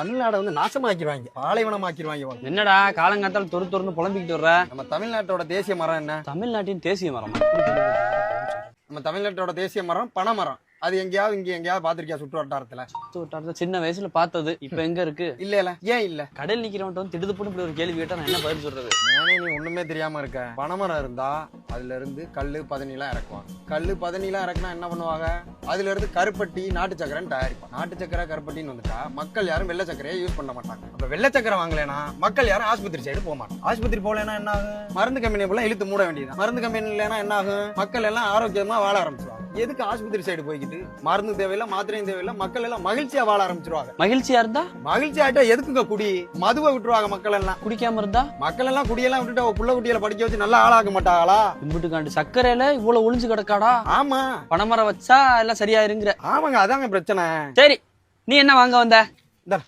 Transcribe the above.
தமிழ்நாடை வந்து நாசமாக்கிடுவாங்க பாலைவனமாக்கிடுவாங்க. என்னடா காலங்காத்தால தொறு தொறுன்னு புலம்பிக்கிட்டு வர்ற? நம்ம தமிழ்நாட்டோட தேசிய மரம் என்ன? தமிழ்நாட்டின் தேசிய மரம்? நம்ம தமிழ்நாட்டோட தேசிய மரம் பனைமரம். அது எங்கேயாவது இங்க எங்கேயாவது பாத்திருக்கியா சுற்று வட்டாரத்துல? சின்ன வயசுல பார்த்தது. இப்ப எங்க இருக்கு? இல்ல இல்ல. ஏன் இல்ல? கடையில் நிக்கிறவன்ட்ட வந்து திடுதுப்புன்னு இப்படி ஒரு கேள்வி கேட்டா நான் என்ன பதில் சொல்றது? நானே நீ ஒண்ணுமே தெரியாம இருக்க. பனைமரம் இருந்தா அதுல இருந்து கல்லு பதனிலாம் இறக்குவாங்க. கல்லு பதனிலாம் இறக்குனா என்ன பண்ணுவாங்க? அதுல இருந்து கருப்பட்டி நாட்டு சக்கரைன்னு தயாரிப்பாங்க. நாட்டு சக்கரை கருப்பட்டின்னு வந்துட்டா மக்கள் யாரும் வெள்ளை சக்கரையை யூஸ் பண்ண மாட்டாங்க. அப்ப வெள்ளை சக்கரை வாங்கலைன்னா மக்கள் யாரும் ஆஸ்பத்திரி சைடு போக மாட்டாங்க. ஆஸ்பத்திரி போகலைன்னா என்ன ஆகும்? மருந்து கம்பெனி போல இழுத்து மூட வேண்டியது மருந்து கம்பெனி இல்லைன்னா என்ன ஆகும்? மக்கள் எல்லாம் ஆரோக்கியமா வாழ ஆரம்பிச்சிருவாங்க. எதுக்கு ஆஸ்பத்திரி சைடு போய்கிட்டு மருந்து தேவையில்லை மாத்திரையும் தேவையில்லை மக்கள் எல்லாம் மகிழ்ச்சியா வாழ ஆரம்பிச்சிருவாங்க. மகிழ்ச்சியா இருந்தா? மகிழ்ச்சி ஆயிட்டா எதுக்குங்க குடி? மதுவை விட்டுருவாங்க மக்கள் எல்லாம். குடிக்காம இருந்தா? மக்கள் எல்லாம் குடியெல்லாம் விட்டுட்டு அவ புள்ள குட்டியில படிக்க வச்சு நல்லா ஆளாக்க மாட்டாங்களா கும்பிட்டுக்காண்டு சர்க்கரையில இவ்வளவு ஒளிஞ்சு கிடக்காடா? ஆமா. பனைமரம் வச்சா எல்லாம் சரியாயிருங்கிற. ஆமாங்க அதாங்க பிரச்சனை. சரி நீ என்ன வாங்க வந்த? இந்தா,